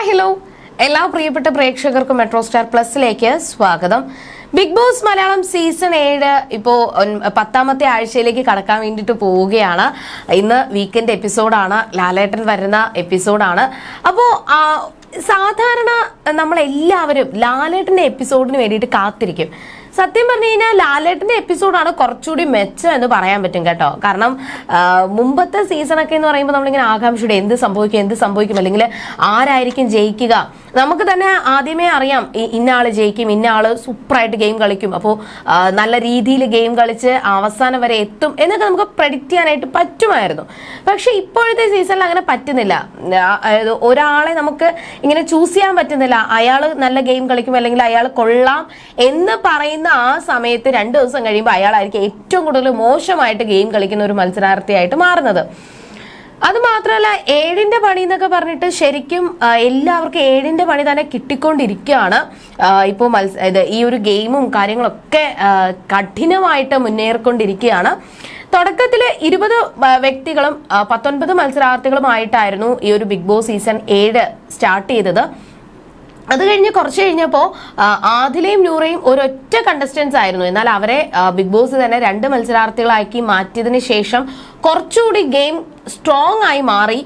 Hi hello. എല്ലാ പ്രിയപ്പെട്ട പ്രേക്ഷകർക്കും മെട്രോ സ്റ്റാർ പ്ലസിലേക്ക് സ്വാഗതം. ബിഗ് ബോസ് മലയാളം സീസൺ ഏഴ് ഇപ്പോൾ പത്താമത്തെ ആഴ്ചയിലേക്ക് കടക്കാൻ വേണ്ടിയിട്ട് പോവുകയാണ്. ഇന്ന് വീക്കെൻഡ് എപ്പിസോഡാണ് ലാലേട്ടൻ വരുന്ന എപ്പിസോഡാണ് അപ്പോൾ സാധാരണ നമ്മളെല്ലാവരും ലാലേട്ടന്റെ എപ്പിസോഡിന് വേണ്ടിയിട്ട് കാത്തിരിക്കും. സത്യം പറഞ്ഞു കഴിഞ്ഞാൽ ലാലേട്ടന്റെ എപ്പിസോഡാണ് കുറച്ചുകൂടി മെച്ചം എന്ന് പറയാൻ പറ്റും കേട്ടോ. കാരണം മുമ്പത്തെ സീസണൊക്കെ എന്ന് പറയുമ്പോൾ നമ്മളിങ്ങനെ ആകാംക്ഷയുടെ എന്ത് സംഭവിക്കും എന്ത് സംഭവിക്കും അല്ലെങ്കിൽ ആരായിരിക്കും ജയിക്കുക. നമുക്ക് തന്നെ ആദ്യമേ അറിയാം ഇന്ന ആൾ ജയിക്കും ഇന്ന സൂപ്പറായിട്ട് ഗെയിം കളിക്കും. അപ്പോൾ നല്ല രീതിയിൽ ഗെയിം കളിച്ച് അവസാനം വരെ എത്തും എന്നൊക്കെ നമുക്ക് പ്രഡിക്റ്റ് ചെയ്യാനായിട്ട് പറ്റുമായിരുന്നു. പക്ഷെ ഇപ്പോഴത്തെ സീസണിൽ അങ്ങനെ പറ്റുന്നില്ല. ഒരാളെ നമുക്ക് ഇങ്ങനെ ചൂസ് ചെയ്യാൻ പറ്റുന്നില്ല. അയാൾ നല്ല ഗെയിം കളിക്കും അല്ലെങ്കിൽ അയാൾ കൊള്ളാം എന്ന് പറയുന്ന ആ സമയത്ത് രണ്ട് ദിവസം കഴിയുമ്പോൾ അയാളായിരിക്കും ഏറ്റവും കൂടുതൽ മോശമായിട്ട് ഗെയിം കളിക്കുന്ന ഒരു മത്സരാർത്ഥിയായിട്ട് മാറുന്നത്. അത് മാത്രമല്ല ഏഴിന്റെ പണി എന്നൊക്കെ പറഞ്ഞിട്ട് ശരിക്കും എല്ലാവർക്കും ഏഴിന്റെ പണി തന്നെ കിട്ടിക്കൊണ്ടിരിക്കുകയാണ്. ഇപ്പോൾ മത്സ ഇത് ഈ ഒരു ഗെയിമും കാര്യങ്ങളൊക്കെ കഠിനമായിട്ട് മുന്നേറിക്കൊണ്ടിരിക്കുകയാണ്. തുടക്കത്തിൽ ഇരുപത് വ്യക്തികളും പത്തൊൻപത് മത്സരാർത്ഥികളുമായിട്ടായിരുന്നു ഈ ഒരു ബിഗ് ബോസ് സീസൺ ഏഴ് സ്റ്റാർട്ട് ചെയ്തത്. അത് കഴിഞ്ഞ് കുറച്ച് കഴിഞ്ഞപ്പോൾ ആദിലയും നൂറയും ഒരൊറ്റ കണ്ടസ്റ്റൻസ് ആയിരുന്നു. എന്നാൽ അവരെ ബിഗ് ബോസ് തന്നെ രണ്ട് മത്സരാർത്ഥികളാക്കി മാറ്റിയതിന് ശേഷം കുറച്ചുകൂടി ഗെയിം സ്ട്രോങ് ആയി മാറി.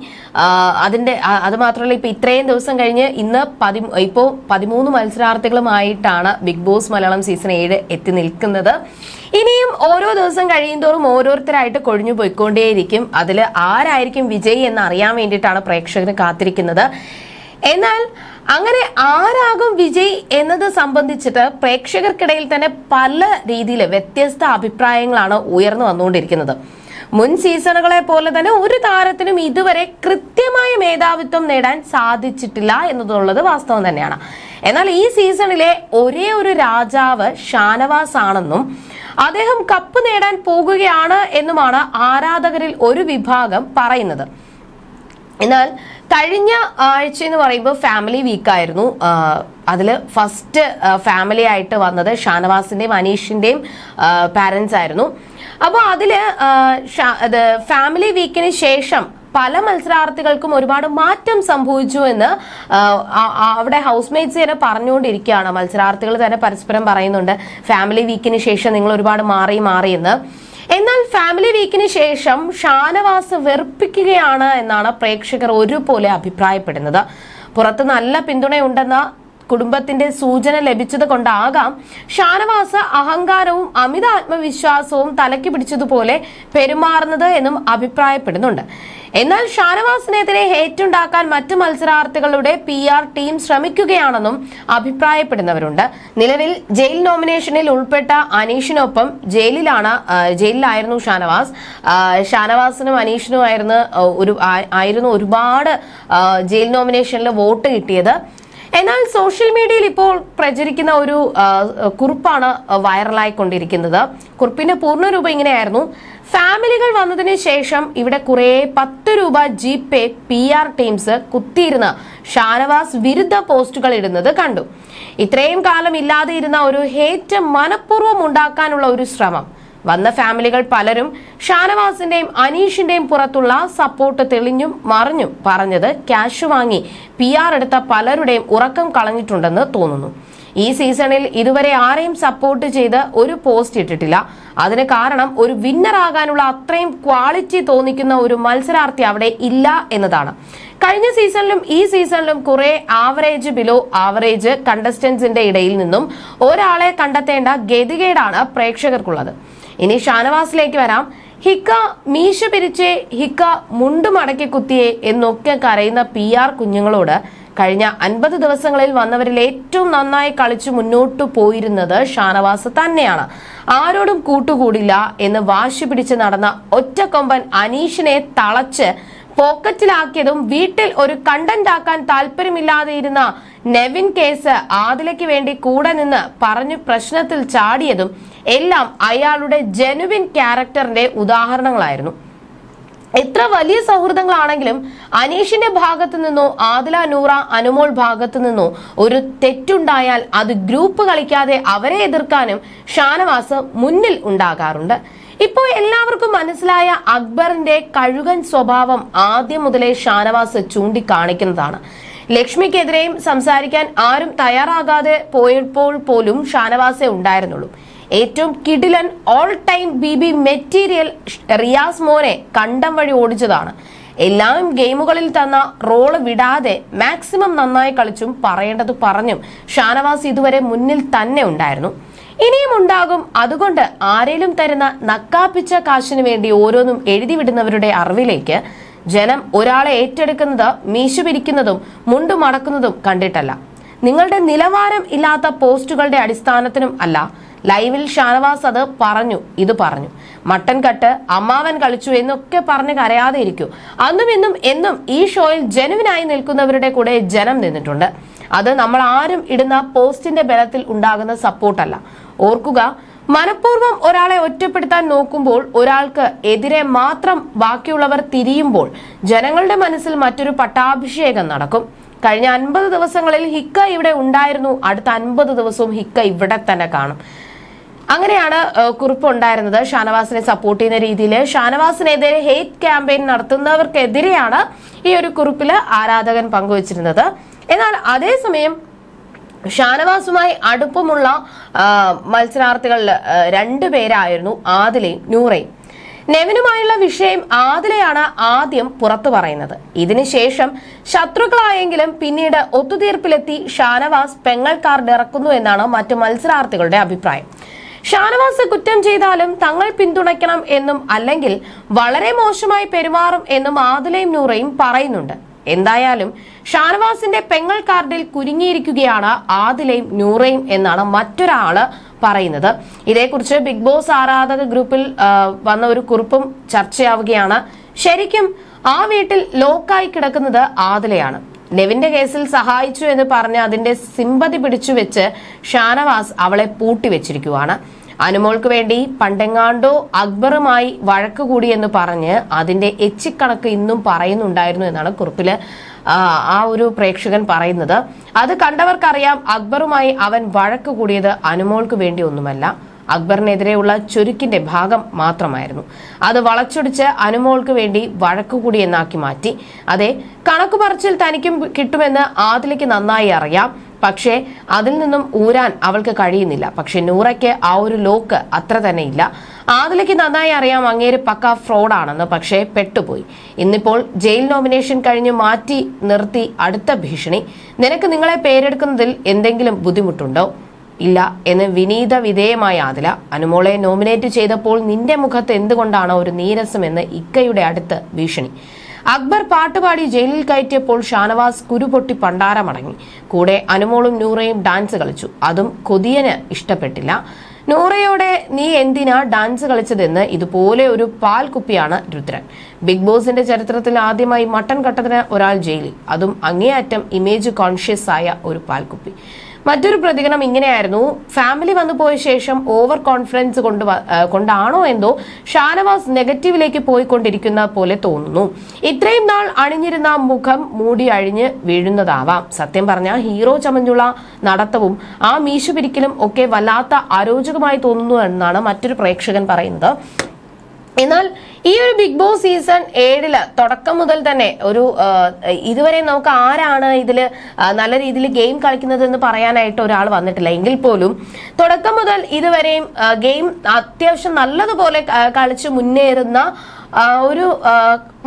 അതിന്റെ അത് മാത്രമല്ല ഇപ്പൊ ഇത്രയും ദിവസം കഴിഞ്ഞ് ഇന്ന് പതി ഇപ്പോൾ പതിമൂന്ന് മത്സരാർത്ഥികളുമായിട്ടാണ് ബിഗ് ബോസ് മലയാളം സീസൺ ഏഴ് എത്തി നിൽക്കുന്നത്. ഇനിയും ഓരോ ദിവസം കഴിയുന്തോറും ഓരോരുത്തരായിട്ട് കൊഴിഞ്ഞു പോയിക്കൊണ്ടേയിരിക്കും. അതിൽ ആരായിരിക്കും വിജയി എന്ന് അറിയാൻ വേണ്ടിയിട്ടാണ് പ്രേക്ഷകർ കാത്തിരിക്കുന്നത്. എന്നാൽ അങ്ങനെ ആരാകും വിജയ് എന്നത് സംബന്ധിച്ചിട്ട് പ്രേക്ഷകർക്കിടയിൽ തന്നെ പല രീതിയിൽ വ്യത്യസ്ത അഭിപ്രായങ്ങളാണ് ഉയർന്നു വന്നുകൊണ്ടിരിക്കുന്നത്. മുൻ സീസണുകളെ പോലെ തന്നെ ഒരു താരത്തിനും ഇതുവരെ കൃത്യമായ മേധാവിത്വം നേടാൻ സാധിച്ചിട്ടില്ല എന്നതുള്ളത് വാസ്തവം തന്നെയാണ്. എന്നാൽ ഈ സീസണിലെ ഒരേ ഒരു രാജാവ് ഷാനവാസ് ആണെന്നും അദ്ദേഹം കപ്പ് നേടാൻ പോകുകയാണ് എന്നുമാണ് ആരാധകരിൽ ഒരു വിഭാഗം പറയുന്നത്. എന്നാൽ കഴിഞ്ഞ ആഴ്ച എന്ന് പറയുമ്പോൾ ഫാമിലി വീക്കായിരുന്നു അതിൽ ഫസ്റ്റ് ഫാമിലി ആയിട്ട് വന്നത് ഷാനവാസിന്റെയും അനീഷിന്റെയും പാരൻസ് ആയിരുന്നു. അപ്പോൾ അതിൽ ഫാമിലി വീക്കിന് ശേഷം പല മത്സരാർത്ഥികൾക്കും ഒരുപാട് മാറ്റം സംഭവിച്ചു എന്ന് അവിടെ ഹൗസ് മേറ്റ്സ് തന്നെ പറഞ്ഞുകൊണ്ടിരിക്കുകയാണ്. മത്സരാർത്ഥികൾ തന്നെ പരസ്പരം പറയുന്നുണ്ട് ഫാമിലി വീക്കിന് ശേഷം നിങ്ങൾ ഒരുപാട് മാറി മാറി എന്ന്. എന്നാൽ ഫാമിലി വീക്കിന് ശേഷം ഷാനവാസ് വെറുപ്പിക്കുകയാണ് എന്നാണ് പ്രേക്ഷകർ ഒരുപോലെ അഭിപ്രായപ്പെടുന്നത്. പുറത്ത് നല്ല പിന്തുണയുണ്ടെന്ന കുടുംബത്തിന്റെ സൂചന ലഭിച്ചത് കൊണ്ടാകാം. ഷാനവാസ് അഹങ്കാരവും അമിത ആത്മവിശ്വാസവും തലയ്ക്ക് പിടിച്ചതുപോലെ പെരുമാറുന്നത് എന്നും അഭിപ്രായപ്പെടുന്നുണ്ട്. എന്നാൽ ഷാനവാസിനെതിരെ ഹേറ്റുണ്ടാക്കാൻ മറ്റു മത്സരാർത്ഥികളുടെ പി ആർ ടീം ശ്രമിക്കുകയാണെന്നും അഭിപ്രായപ്പെടുന്നവരുണ്ട്. നിലവിൽ ജയിൽ നോമിനേഷനിൽ ഉൾപ്പെട്ട അനീഷിനൊപ്പം ജയിലിലാണ് ജയിലിലായിരുന്നു ഷാനവാസ്. ഷാനവാസിനും അനീഷിനുമായിരുന്നു ഒരു ആയിരുന്നു ഒരുപാട് ജയിൽ നോമിനേഷനിൽ വോട്ട് കിട്ടിയത്. എന്നാൽ സോഷ്യൽ മീഡിയയിൽ ഇപ്പോൾ പ്രചരിക്കുന്ന ഒരു കുറിപ്പാണ് വൈറലായിക്കൊണ്ടിരിക്കുന്നത്. കുറിപ്പിന്റെ പൂർണരൂപം ഇങ്ങനെയായിരുന്നു. ഫാമിലികൾ വന്നതിന് ശേഷം ഇവിടെ കുറെ പത്ത് രൂപ G Pay P R teams കുത്തിയിരുന്ന് ഷാനവാസ് വിരുദ്ധ പോസ്റ്റുകൾ ഇടുന്നത് കണ്ടു. ഇത്രയും കാലം ഇല്ലാതെ ഇരുന്ന ഒരു ഹേറ്റ് മനഃപൂർവം ഉണ്ടാക്കാനുള്ള ഒരു ശ്രമം. വന്ന ഫാമിലികൾ പലരും ഷാനവാസിന്റെയും അനീഷിന്റെയും പുറത്തുള്ള സപ്പോർട്ട് തെളിഞ്ഞും മറിഞ്ഞും പറഞ്ഞത് ക്യാഷ് വാങ്ങി പി ആർ എടുത്ത പലരുടെയും ഉറക്കം കളഞ്ഞിട്ടുണ്ടെന്ന് തോന്നുന്നു. ഈ സീസണിൽ ഇതുവരെ ആരെയും സപ്പോർട്ട് ചെയ്ത് ഒരു പോസ്റ്റ് ഇട്ടിട്ടില്ല. അതിന് കാരണം ഒരു വിന്നർ ആകാനുള്ള അത്രയും ക്വാളിറ്റി തോന്നിക്കുന്ന ഒരു മത്സരാർത്ഥി അവിടെ ഇല്ല എന്നതാണ്. കഴിഞ്ഞ സീസണിലും ഈ സീസണിലും കുറെ ആവറേജ് ബിലോ ആവറേജ് കണ്ടസ്റ്റൻസിന്റെ ഇടയിൽ നിന്നും ഒരാളെ കണ്ടെത്തേണ്ട ഗതികേടാണ് പ്രേക്ഷകർക്കുള്ളത്. ഇനി ഷാനവാസിലേക്ക് വരാം. ഹിക്ക മീശ പിരിച്ചേ ഹിക്ക മുണ്ടു മടക്കി കുത്തിയേ എന്നൊക്കെ കരയുന്ന പി ആർ കുഞ്ഞുങ്ങളോട് കഴിഞ്ഞ അൻപത് ദിവസങ്ങളിൽ വന്നവരിൽ ഏറ്റവും നന്നായി കളിച്ചു മുന്നോട്ടു പോയിരുന്നത് ഷാനവാസ് തന്നെയാണ്. ആരോടും കൂട്ടുകൂടില്ല എന്ന് വാശി പിടിച്ച് നടന്ന ഒറ്റക്കൊമ്പൻ അനീഷിനെ തളച്ച് പോക്കറ്റിലാക്കിയതും വീട്ടിൽ ഒരു കണ്ടന്റ് ആക്കാൻ താല്പര്യമില്ലാതെ ഇരുന്ന നെവിൻ കേസ് ആദിലയ്ക്ക് വേണ്ടി കൂടെ നിന്ന് പറഞ്ഞു പ്രശ്നത്തിൽ ചാടിയതും എല്ലാം അയാളുടെ ജനുവിൻ ക്യാരക്ടറിന്റെ ഉദാഹരണങ്ങളായിരുന്നു. എത്ര വലിയ സൗഹൃദങ്ങളാണെങ്കിലും അനീഷിന്റെ ഭാഗത്തു നിന്നോ ആദില നൂറ അനുമോൾ ഭാഗത്തു നിന്നോ ഒരു തെറ്റുണ്ടായാൽ അത് ഗ്രൂപ്പ് കളിക്കാതെ അവരെ എതിർക്കാനും ഷാനവാസ് മുന്നിൽ ഉണ്ടാകാറുണ്ട്. ഇപ്പോൾ എല്ലാവർക്കും മനസ്സിലായ അക്ബറിന്റെ കഴുകൻ സ്വഭാവം ആദ്യം മുതലേ ഷാനവാസ് ചൂണ്ടിക്കാണിക്കുന്നതാണ്. ലക്ഷ്മിക്കെതിരെയും സംസാരിക്കാൻ ആരും തയ്യാറാകാതെ പോയപ്പോൾ പോലും ഷാനവാസേ ഉണ്ടായിരുന്നുള്ളൂ. ഏറ്റവും കിടിലൻ all time B B material Riyas മോനെ കണ്ടം വഴി ഓടിച്ചതാണ്. എല്ലാം ഗെയിമുകളിൽ തന്ന റോൾ വിടാതെ മാക്സിമം നന്നായി കളിച്ചും പറയേണ്ടത് പറഞ്ഞും ഷാനവാസ് ഇതുവരെ മുന്നിൽ തന്നെ ഉണ്ടായിരുന്നു. ഇനിയും ഉണ്ടാകും. അതുകൊണ്ട് ആരേലും തരുന്ന നക്കാപ്പിച്ച കാശിനു വേണ്ടി ഓരോന്നും എഴുതി വിടുന്നവരുടെ അറിവിലേക്ക് ജനം ഒരാളെ ഏറ്റെടുക്കുന്നത് മീശു പിരിക്കുന്നതും മുണ്ടു മടക്കുന്നതും കണ്ടിട്ടല്ല. നിങ്ങളുടെ നിലവാരം ഇല്ലാത്ത പോസ്റ്റുകളുടെ അടിസ്ഥാനത്തിനും അല്ല ലൈവിൽ ഷാനവാസ് അത് പറഞ്ഞു ഇത് പറഞ്ഞു. മട്ടൻ കട്ട് അമ്മാവൻ കളിച്ചു എന്നൊക്കെ പറഞ്ഞ് കരയാതെ ഇരിക്കൂ. അന്നും ഇന്നും എന്നും ഈ ഷോയിൽ ജനുവിനായി നിൽക്കുന്നവരുടെ കൂടെ ജനം നിന്നിട്ടുണ്ട്. അത് നമ്മൾ ആരും ഇടുന്ന പോസ്റ്റിന്റെ ബലത്തിൽ ഉണ്ടാകുന്ന സപ്പോർട്ടല്ല. ഓർക്കുക മനഃപൂർവം ഒരാളെ ഒറ്റപ്പെടുത്താൻ നോക്കുമ്പോൾ ഒരാൾക്ക് എതിരെ മാത്രം ബാക്കിയുള്ളവർ തിരിയുമ്പോൾ ജനങ്ങളുടെ മനസ്സിൽ മറ്റൊരു പട്ടാഭിഷേകം നടക്കും. കഴിഞ്ഞ അൻപത് ദിവസങ്ങളിൽ ഹിക്ക ഇവിടെ ഉണ്ടായിരുന്നു. അടുത്ത അൻപത് ദിവസവും ഹിക്ക ഇവിടെ തന്നെ കാണും. അങ്ങനെയാണ് കുറിപ്പ് ഉണ്ടായിരുന്നത് ഷാനവാസിനെ സപ്പോർട്ട് ചെയ്യുന്ന രീതിയിൽ ഷാനവാസിനെതിരെ ഹെയ്റ്റ് ക്യാമ്പയിൻ നടത്തുന്നവർക്കെതിരെയാണ് ഈ ഒരു കുറിപ്പിൽ ആരാധകൻ പങ്കുവച്ചിരുന്നത്. എന്നാൽ അതേസമയം ഷാനവാസുമായി അടുപ്പമുള്ള മത്സരാർത്ഥികളിൽ രണ്ടു പേരായിരുന്നു ആദിലയും നൂറയും. നെവിനുമായുള്ള വിഷയം ആദിലയാണ് ആദ്യം പുറത്തു പറയുന്നത്. ഇതിനുശേഷം ശത്രുക്കളായെങ്കിലും പിന്നീട് ഒത്തുതീർപ്പിലെത്തി ഷാനവാസ് പെങ്ങൾക്കാർ ഇറക്കുന്നു എന്നാണ് മറ്റു മത്സരാർത്ഥികളുടെ അഭിപ്രായം. ഷാനവാസ് കുറ്റം ചെയ്താലും തങ്ങൾ പിന്തുണയ്ക്കണം എന്നും അല്ലെങ്കിൽ വളരെ മോശമായി പെരുമാറും എന്നും ആദിലയും നൂറയും പറയുന്നുണ്ട്. എന്തായാലും ഷാനവാസിന്റെ പെങ്ങൾ കാർഡിൽ കുരുങ്ങിയിരിക്കുകയാണ് ആദിലയും നൂറയും എന്നാണ് മറ്റൊരാൾ പറയുന്നത്. ഇതേക്കുറിച്ച് ബിഗ് ബോസ് ആരാധക ഗ്രൂപ്പിൽ വന്ന ഒരു കുറിപ്പും ചർച്ചയാവുകയാണ്. ശരിക്കും ആ വീട്ടിൽ ലോക്കായി കിടക്കുന്നത് ആദിലയാണ്. നെവിന്റെ കേസിൽ സഹായിച്ചു എന്ന് പറഞ്ഞ് അതിന്റെ സിമ്പതി പിടിച്ചു വെച്ച് ഷാനവാസ് അവളെ പൂട്ടിവെച്ചിരിക്കുവാണ്. അനുമോൾക്ക് വേണ്ടി പണ്ടെങ്ങാണ്ടോ അക്ബറുമായി വഴക്ക് കൂടിയെന്ന് പറഞ്ഞ് അതിന്റെ എച്ചിക്കണക്ക് ഇന്നും പറയുന്നുണ്ടായിരുന്നു എന്നാണ് കുറിപ്പിൽ ആ ഒരു പ്രേക്ഷകൻ പറയുന്നത്. അത് കണ്ടവർക്കറിയാം അക്ബറുമായി അവൻ വഴക്ക് കൂടിയത് അനുമോൾക്ക് വേണ്ടി ഒന്നുമല്ല. അക്ബറിനെതിരെയുള്ള ചുരുക്കിന്റെ ഭാഗം മാത്രമായിരുന്നു. അത് വളച്ചൊടിച്ച് അനുമോൾക്ക് വേണ്ടി വഴക്കുകൂടി എന്നാക്കി മാറ്റി. അതെ കണക്കു പറച്ചിൽ തനിക്കും കിട്ടുമെന്ന് ആദിലയ്ക്ക് നന്നായി അറിയാം. പക്ഷേ അതിൽ നിന്നും ഊരാൻ അവൾക്ക് കഴിയുന്നില്ല. പക്ഷെ നൂറയ്ക്ക് ആ ഒരു ലോക്ക് അത്ര തന്നെ ഇല്ല. ആദിലയ്ക്ക് നന്നായി അറിയാം അങ്ങേര് പക്ക ഫ്രോഡാണെന്ന് പക്ഷേ പെട്ടുപോയി. ഇന്നിപ്പോൾ ജയിൽ നോമിനേഷൻ കഴിഞ്ഞ് മാറ്റി നിർത്തി അടുത്ത ഭീഷണി. നിനക്ക് നിങ്ങളെ പേരെടുക്കുന്നതിൽ എന്തെങ്കിലും ബുദ്ധിമുട്ടുണ്ടോ? ഇല്ല എന്ന് വിനീത വിധേയമായ ആദില അനുമോളെ നോമിനേറ്റ് ചെയ്തപ്പോൾ നിന്റെ മുഖത്ത് എന്തുകൊണ്ടാണ് ഒരു നീരസമെന്ന് ഇക്കയുടെ അടുത്ത് ഭീഷണി. അക്ബർ പാട്ടുപാടി ജയിലിൽ കയറ്റിയപ്പോൾ ഷാനവാസ് കുരുപൊട്ടി പണ്ടാരമടങ്ങി കൂടെ അനുമോളും നൂറയും ഡാൻസ് കളിച്ചു. അതും കൊതിയന് ഇഷ്ടപ്പെട്ടില്ല. നൂറയോടെ നീ എന്തിനാ ഡാൻസ് കളിച്ചതെന്ന് ഇതുപോലെ ഒരു പാൽ കുപ്പിയാണ് രുദ്രൻ. ബിഗ് ബോസിന്റെ ചരിത്രത്തിൽ ആദ്യമായി മട്ടൻ കട്ടതിന് ഒരാൾ ജയിലിൽ. അതും അങ്ങേയറ്റം ഇമേജ് കോൺഷ്യസ് ആയ ഒരു പാൽക്കുപ്പി മറ്റൊരു പ്രതികരണം ഇങ്ങനെയായിരുന്നു. ഫാമിലി വന്നു പോയ ശേഷം ഓവർ കോൺഫിഡൻസ് കൊണ്ട് കൊണ്ടാണോ എന്തോ ഷാനവാസ് നെഗറ്റീവിലേക്ക് പോയിക്കൊണ്ടിരിക്കുന്ന പോലെ തോന്നുന്നു. ഇത്രയും നാൾ അണിഞ്ഞിരുന്ന മുഖം മൂടി അഴിഞ്ഞ് വീഴുന്നതാവാം. സത്യം പറഞ്ഞ ഹീറോ ചമഞ്ഞുള്ള നടത്തവും ആ മീശ പിരിക്കലും ഒക്കെ വല്ലാത്ത അരോചകമായി തോന്നുന്നു എന്നാണ് മറ്റൊരു പ്രേക്ഷകൻ പറയുന്നത്. എന്നാൽ ഈ ഒരു ബിഗ് ബോസ് സീസൺ ഏഴിൽ തുടക്കം മുതൽ തന്നെ ഒരു ഇതുവരെ നമുക്ക് ആരാണ് ഇതിൽ നല്ല രീതിയിൽ ഗെയിം കളിക്കുന്നത് എന്ന് പറയാനായിട്ട് ഒരാൾ വന്നിട്ടില്ല. എങ്കിൽ പോലും തുടക്കം മുതൽ ഇതുവരെയും ഗെയിം അത്യാവശ്യം നല്ലതുപോലെ കളിച്ച് മുന്നേറുന്ന ഒരു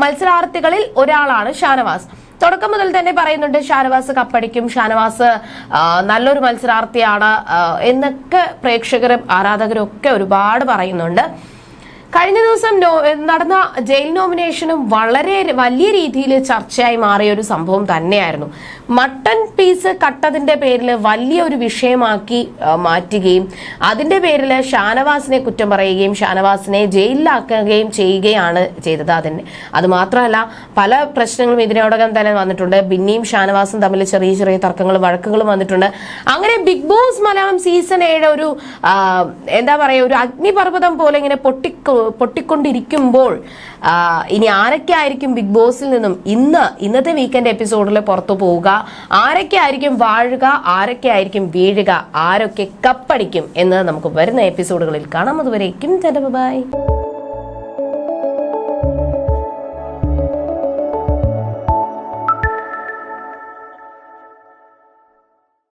മത്സരാർത്ഥികളിൽ ഒരാളാണ് ഷാനവാസ്. തുടക്കം മുതൽ തന്നെ പറയുന്നുണ്ട് ഷാനവാസ് കപ്പടിക്കും ഷാനവാസ് നല്ലൊരു മത്സരാർത്ഥിയാണ് എന്നൊക്കെ പ്രേക്ഷകരും ആരാധകരും ഒക്കെ ഒരുപാട് പറയുന്നുണ്ട്. കഴിഞ്ഞ ദിവസം നടന്ന ജയിൽ നോമിനേഷനും വളരെ വലിയ രീതിയിൽ ചർച്ചയായി മാറിയ ഒരു സംഭവം തന്നെയായിരുന്നു. മട്ടൺ പീസ് കട്ടതിന്റെ പേരിൽ വലിയ ഒരു വിഷയമാക്കി മാറ്റുകയും അതിന്റെ പേരിൽ ഷാനവാസിനെ കുറ്റം പറയുകയും ഷാനവാസിനെ ജയിലിലാക്കുകയും ചെയ്യുകയാണ് ചെയ്തത്. അതിന് അത് മാത്രമല്ല പല പ്രശ്നങ്ങളും ഇതിനോടകം തന്നെ വന്നിട്ടുണ്ട്. ബിന്നിയും ഷാനവാസും തമ്മിൽ ചെറിയ ചെറിയ തർക്കങ്ങളും വഴക്കുകളും വന്നിട്ടുണ്ട്. അങ്ങനെ ബിഗ് ബോസ് മലയാളം സീസൺ ഏഴ് ഒരു എന്താ പറയുക ഒരു അഗ്നിപർവതം പോലെ ഇങ്ങനെ പൊട്ടിക്കോ പൊട്ടിക്കൊണ്ടിരിക്കുമ്പോൾ ഇനി ആരൊക്കെ ആയിരിക്കും ബിഗ് ബോസിൽ നിന്നും ഇന്ന് ഇന്നത്തെ വീക്കെൻഡ് എപ്പിസോഡിൽ പുറത്തു പോവുക? ആരൊക്കെ ആയിരിക്കും വാഴുക? ആരൊക്കെ ആയിരിക്കും വീഴുക? ആരൊക്കെ കപ്പടിക്കും? എന്ന് നമുക്ക് വരുന്ന എപ്പിസോഡുകളിൽ കാണാം. അതുവരേക്കും ബൈ.